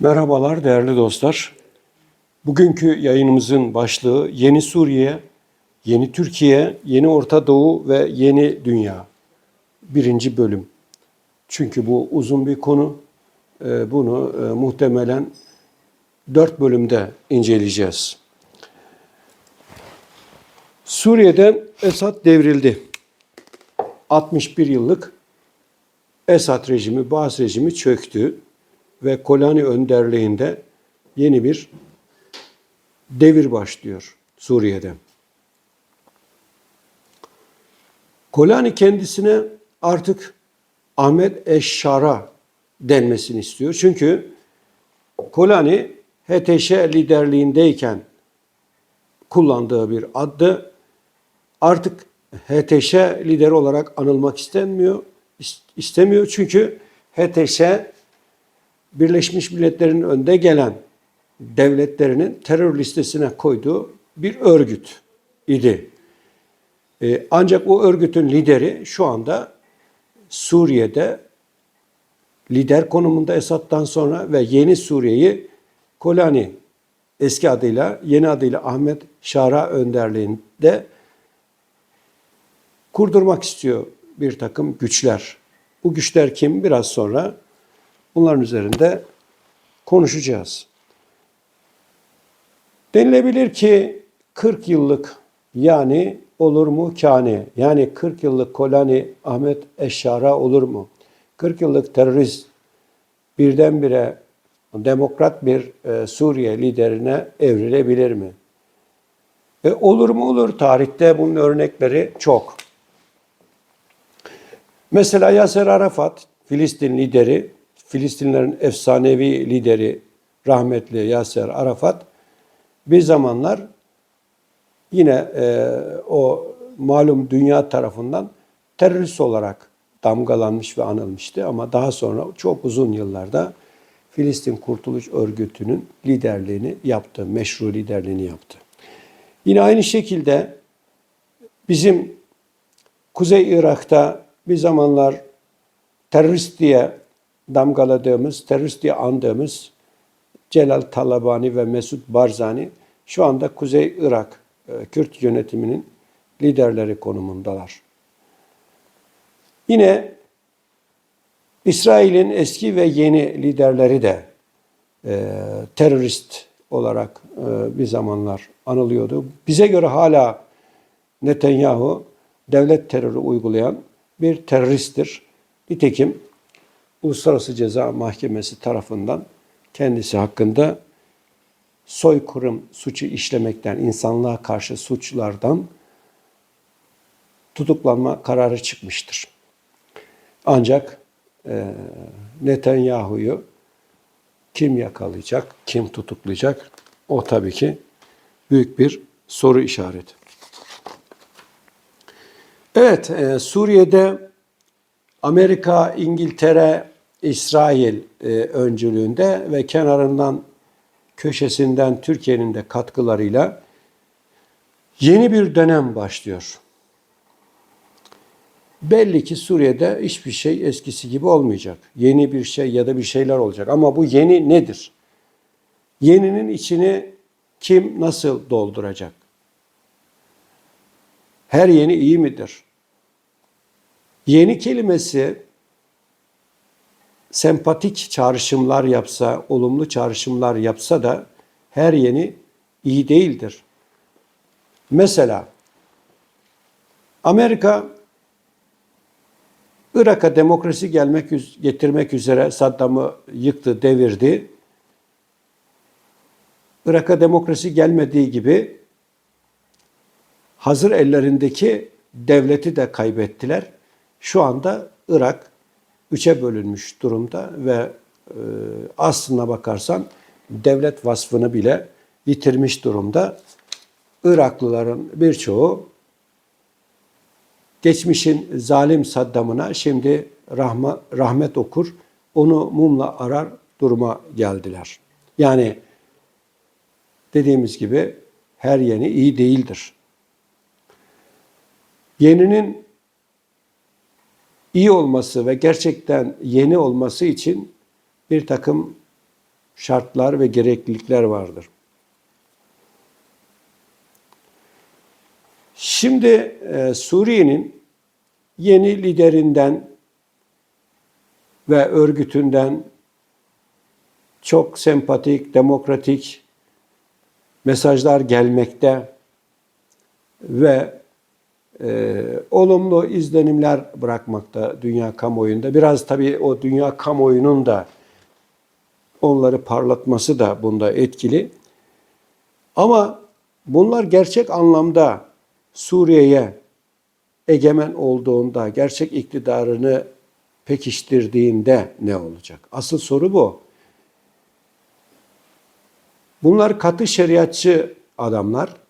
Merhabalar değerli dostlar. Bugünkü yayınımızın başlığı Yeni Suriye, Yeni Türkiye, Yeni Orta Doğu ve Yeni Dünya. Birinci bölüm. Çünkü bu uzun bir konu. Ee, Bunu e, muhtemelen dört bölümde inceleyeceğiz. Suriye'den Esad devrildi. 61 yıllık Esad rejimi, Baas rejimi çöktü ve Kolani önderliğinde yeni bir devir başlıyor Suriye'de. Kolani kendisine artık Ahmet Eşşara denmesini istiyor. Çünkü Kolani HTŞ liderliğindeyken kullandığı bir addı. Artık HTŞ lideri olarak anılmak istenmiyor. istemiyor çünkü HTŞ Birleşmiş Milletler'in önde gelen devletlerinin terör listesine koyduğu bir örgüt idi. Ee, ancak o örgütün lideri şu anda Suriye'de lider konumunda Esad'dan sonra ve yeni Suriye'yi Kolani eski adıyla yeni adıyla Ahmet Şara önderliğinde kurdurmak istiyor bir takım güçler. Bu güçler kim? Biraz sonra bunların üzerinde konuşacağız. Denilebilir ki 40 yıllık yani olur mu kâne yani 40 yıllık Kolani Ahmet Eşşara olur mu? 40 yıllık terörist birdenbire demokrat bir e, Suriye liderine evrilebilir mi? E, olur mu olur. Tarihte bunun örnekleri çok. Mesela Yasser Arafat, Filistin lideri, Filistinlerin efsanevi lideri rahmetli Yasser Arafat bir zamanlar yine e, o malum dünya tarafından terörist olarak damgalanmış ve anılmıştı ama daha sonra çok uzun yıllarda Filistin Kurtuluş Örgütü'nün liderliğini yaptı, meşru liderliğini yaptı. Yine aynı şekilde bizim Kuzey Irak'ta bir zamanlar terörist diye damgaladığımız, terörist diye andığımız Celal Talabani ve Mesut Barzani şu anda Kuzey Irak e, Kürt yönetiminin liderleri konumundalar. Yine İsrail'in eski ve yeni liderleri de e, terörist olarak e, bir zamanlar anılıyordu. Bize göre hala Netanyahu devlet terörü uygulayan bir teröristtir. Nitekim Uluslararası Ceza Mahkemesi tarafından kendisi hakkında soykırım suçu işlemekten, insanlığa karşı suçlardan tutuklanma kararı çıkmıştır. Ancak e, Netanyahu'yu kim yakalayacak, kim tutuklayacak? O tabii ki büyük bir soru işareti. Evet, e, Suriye'de Amerika, İngiltere, İsrail e, öncülüğünde ve kenarından köşesinden Türkiye'nin de katkılarıyla yeni bir dönem başlıyor. Belli ki Suriye'de hiçbir şey eskisi gibi olmayacak. Yeni bir şey ya da bir şeyler olacak. Ama bu yeni nedir? Yeninin içini kim nasıl dolduracak? Her yeni iyi midir? Yeni kelimesi sempatik çağrışımlar yapsa, olumlu çağrışımlar yapsa da her yeni iyi değildir. Mesela Amerika Irak'a demokrasi gelmek getirmek üzere Saddam'ı yıktı, devirdi. Irak'a demokrasi gelmediği gibi hazır ellerindeki devleti de kaybettiler. Şu anda Irak üçe bölünmüş durumda ve e, aslına bakarsan devlet vasfını bile yitirmiş durumda. Iraklıların birçoğu geçmişin zalim Saddam'ına şimdi rahma, rahmet okur, onu mumla arar duruma geldiler. Yani dediğimiz gibi her yeni iyi değildir. Yeninin iyi olması ve gerçekten yeni olması için bir takım şartlar ve gereklilikler vardır. Şimdi e, Suriye'nin yeni liderinden ve örgütünden çok sempatik, demokratik mesajlar gelmekte ve e, olumlu izlenimler bırakmakta dünya kamuoyunda. Biraz tabii o dünya kamuoyunun da onları parlatması da bunda etkili. Ama bunlar gerçek anlamda Suriye'ye egemen olduğunda, gerçek iktidarını pekiştirdiğinde ne olacak? Asıl soru bu. Bunlar katı şeriatçı adamlar.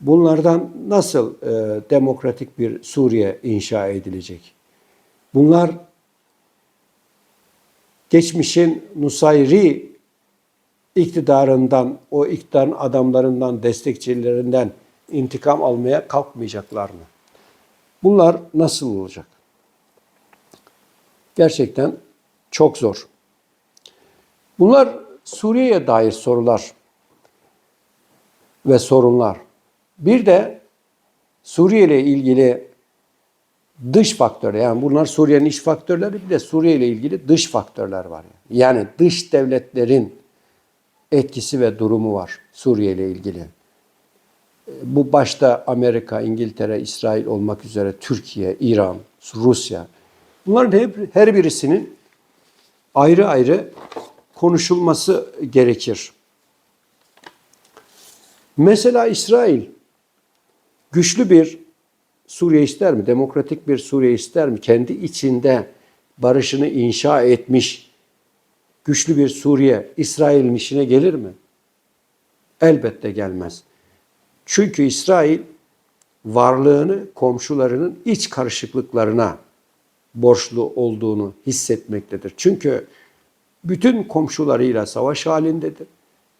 Bunlardan nasıl e, demokratik bir Suriye inşa edilecek? Bunlar geçmişin Nusayri iktidarından, o iktidarın adamlarından, destekçilerinden intikam almaya kalkmayacaklar mı? Bunlar nasıl olacak? Gerçekten çok zor. Bunlar Suriye'ye dair sorular ve sorunlar. Bir de Suriye ile ilgili dış faktörler yani bunlar Suriye'nin iç faktörleri bir de Suriye ile ilgili dış faktörler var. Yani dış devletlerin etkisi ve durumu var Suriye ile ilgili. Bu başta Amerika, İngiltere, İsrail olmak üzere Türkiye, İran, Rusya. Bunların her birisinin ayrı ayrı konuşulması gerekir. Mesela İsrail güçlü bir Suriye ister mi? Demokratik bir Suriye ister mi? Kendi içinde barışını inşa etmiş güçlü bir Suriye İsrail'in işine gelir mi? Elbette gelmez. Çünkü İsrail varlığını komşularının iç karışıklıklarına borçlu olduğunu hissetmektedir. Çünkü bütün komşularıyla savaş halindedir.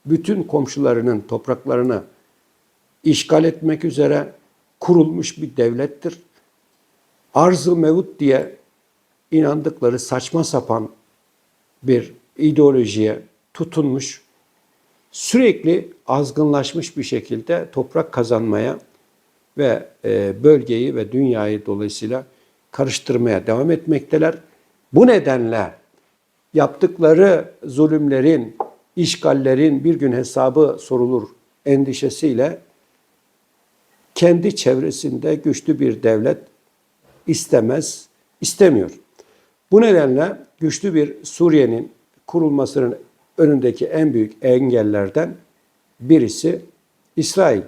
Bütün komşularının topraklarını işgal etmek üzere kurulmuş bir devlettir. Arz-ı mevut diye inandıkları saçma sapan bir ideolojiye tutunmuş, sürekli azgınlaşmış bir şekilde toprak kazanmaya ve e, bölgeyi ve dünyayı dolayısıyla karıştırmaya devam etmekteler. Bu nedenle yaptıkları zulümlerin, işgallerin bir gün hesabı sorulur endişesiyle kendi çevresinde güçlü bir devlet istemez, istemiyor. Bu nedenle güçlü bir Suriye'nin kurulmasının önündeki en büyük engellerden birisi İsrail.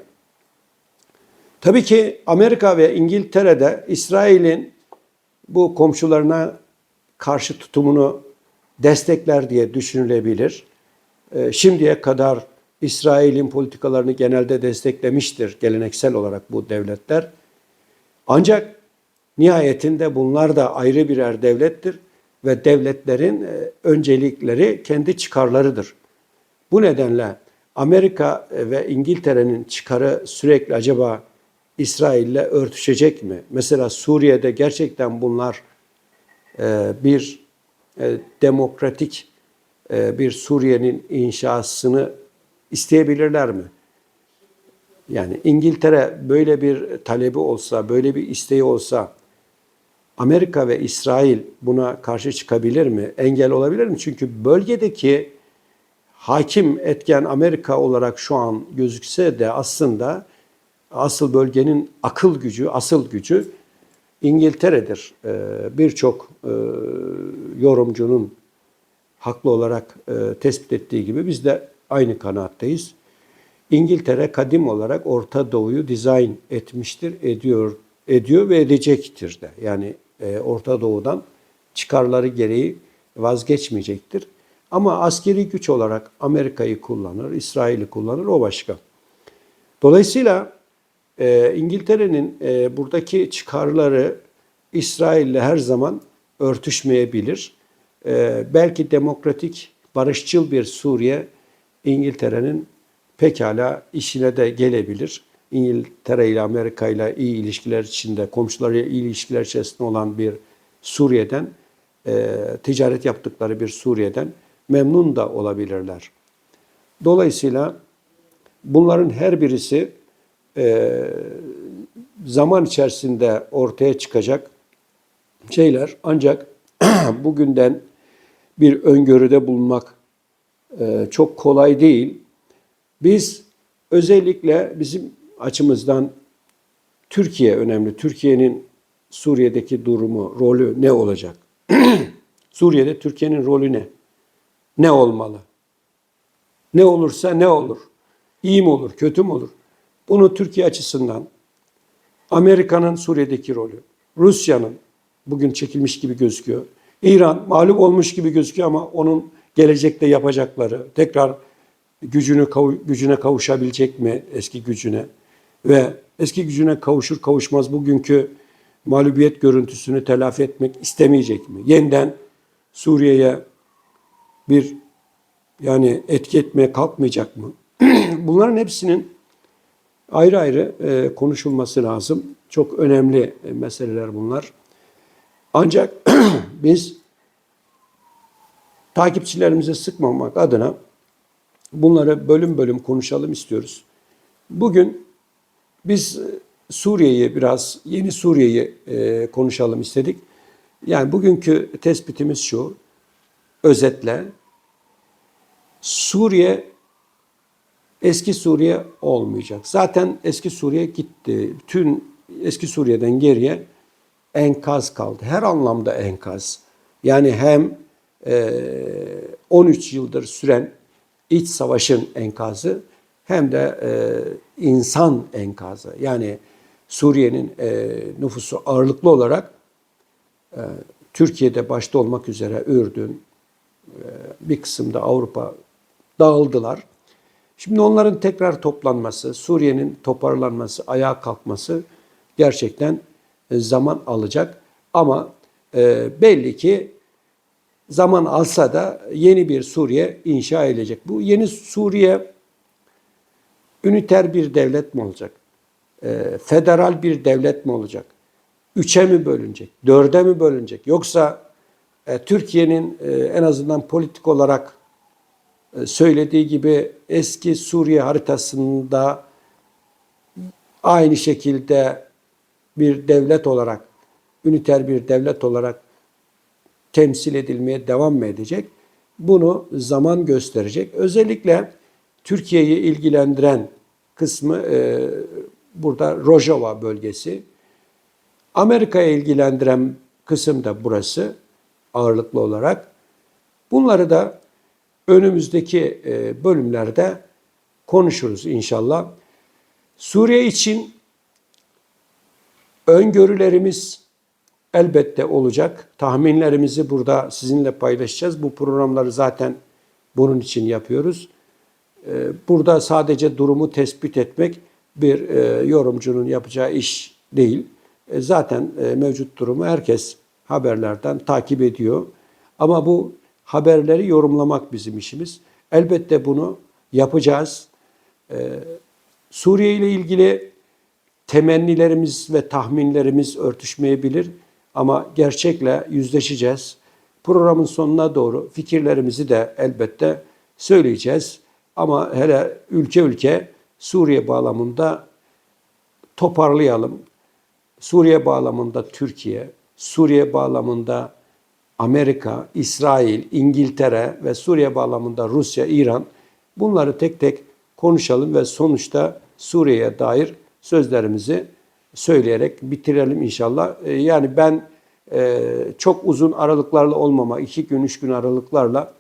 Tabii ki Amerika ve İngiltere'de İsrail'in bu komşularına karşı tutumunu destekler diye düşünülebilir. Ee, şimdiye kadar İsrail'in politikalarını genelde desteklemiştir geleneksel olarak bu devletler. Ancak nihayetinde bunlar da ayrı birer devlettir ve devletlerin e, öncelikleri kendi çıkarlarıdır. Bu nedenle Amerika ve İngiltere'nin çıkarı sürekli acaba İsrail'le örtüşecek mi? Mesela Suriye'de gerçekten bunlar e, bir e, demokratik bir Suriye'nin inşasını isteyebilirler mi? Yani İngiltere böyle bir talebi olsa, böyle bir isteği olsa Amerika ve İsrail buna karşı çıkabilir mi? Engel olabilir mi? Çünkü bölgedeki hakim etken Amerika olarak şu an gözükse de aslında asıl bölgenin akıl gücü, asıl gücü İngiltere'dir. Ee, birçok e, yorumcunun haklı olarak e, tespit ettiği gibi biz de aynı kanaatteyiz. İngiltere kadim olarak Orta Doğu'yu dizayn etmiştir, ediyor, ediyor ve edecektir de. Yani e, Orta Doğu'dan çıkarları gereği vazgeçmeyecektir. Ama askeri güç olarak Amerika'yı kullanır, İsrail'i kullanır, o başka. Dolayısıyla e, İngiltere'nin e, buradaki çıkarları İsrail'le her zaman örtüşmeyebilir. E, belki demokratik, barışçıl bir Suriye İngiltere'nin pekala işine de gelebilir. İngiltere ile Amerika ile iyi ilişkiler içinde, komşularıyla iyi ilişkiler içerisinde olan bir Suriye'den, e, ticaret yaptıkları bir Suriye'den memnun da olabilirler. Dolayısıyla bunların her birisi e, zaman içerisinde ortaya çıkacak şeyler. Ancak bugünden bir öngörüde bulunmak çok kolay değil. Biz özellikle bizim açımızdan Türkiye önemli. Türkiye'nin Suriye'deki durumu, rolü ne olacak? Suriye'de Türkiye'nin rolü ne? Ne olmalı? Ne olursa ne olur? İyi mi olur, kötü mü olur? Bunu Türkiye açısından Amerika'nın Suriye'deki rolü, Rusya'nın bugün çekilmiş gibi gözüküyor. İran mağlup olmuş gibi gözüküyor ama onun gelecekte yapacakları, tekrar gücünü gücüne kavuşabilecek mi eski gücüne ve eski gücüne kavuşur kavuşmaz bugünkü mağlubiyet görüntüsünü telafi etmek istemeyecek mi? Yeniden Suriye'ye bir yani etki etmeye kalkmayacak mı? Bunların hepsinin ayrı ayrı e, konuşulması lazım. Çok önemli e, meseleler bunlar. Ancak biz takipçilerimize sıkmamak adına bunları bölüm bölüm konuşalım istiyoruz. Bugün biz e, Suriye'yi biraz, yeni Suriye'yi e, konuşalım istedik. Yani bugünkü tespitimiz şu, özetle Suriye eski Suriye olmayacak. Zaten eski Suriye gitti. Bütün eski Suriye'den geriye enkaz kaldı. Her anlamda enkaz. Yani hem 13 yıldır süren iç savaşın enkazı hem de eee, insan enkazı. Yani Suriye'nin eee, nüfusu ağırlıklı olarak eee, Türkiye'de başta olmak üzere Ürdün, bir kısımda Avrupa dağıldılar. Şimdi onların tekrar toplanması, Suriye'nin toparlanması, ayağa kalkması gerçekten e, zaman alacak. Ama e, belli ki zaman alsa da yeni bir Suriye inşa edilecek. Bu yeni Suriye üniter bir devlet mi olacak? E, federal bir devlet mi olacak? Üçe mi bölünecek? Dörde mi bölünecek? Yoksa e, Türkiye'nin e, en azından politik olarak e, söylediği gibi eski Suriye haritasında aynı şekilde bir devlet olarak, üniter bir devlet olarak temsil edilmeye devam mı edecek? Bunu zaman gösterecek. Özellikle Türkiye'yi ilgilendiren kısmı e, burada Rojava bölgesi. Amerika'yı ilgilendiren kısım da burası ağırlıklı olarak. Bunları da önümüzdeki e, bölümlerde konuşuruz inşallah. Suriye için öngörülerimiz elbette olacak. Tahminlerimizi burada sizinle paylaşacağız. Bu programları zaten bunun için yapıyoruz. E, Burada sadece durumu tespit etmek bir e, yorumcunun yapacağı iş değil. E, Zaten e, mevcut durumu herkes haberlerden takip ediyor. Ama bu haberleri yorumlamak bizim işimiz. Elbette bunu yapacağız. Ee, Suriye ile ilgili temennilerimiz ve tahminlerimiz örtüşmeyebilir ama gerçekle yüzleşeceğiz. Programın sonuna doğru fikirlerimizi de elbette söyleyeceğiz. Ama hele ülke ülke Suriye bağlamında toparlayalım. Suriye bağlamında Türkiye, Suriye bağlamında Amerika, İsrail, İngiltere ve Suriye bağlamında Rusya, İran bunları tek tek konuşalım ve sonuçta Suriye'ye dair sözlerimizi söyleyerek bitirelim inşallah. Ee, Yani ben e, çok uzun aralıklarla olmama, iki gün, üç gün aralıklarla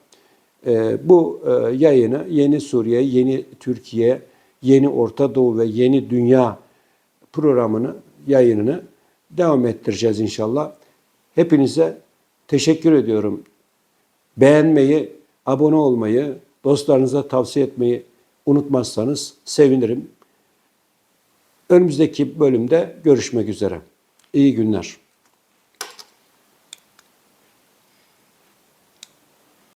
e, bu e, yayını yeni Suriye, yeni Türkiye, yeni Orta Doğu ve yeni Dünya programını, yayınını devam ettireceğiz inşallah. Hepinize teşekkür ediyorum. Beğenmeyi, abone olmayı, dostlarınıza tavsiye etmeyi unutmazsanız sevinirim. Önümüzdeki bölümde görüşmek üzere. İyi günler.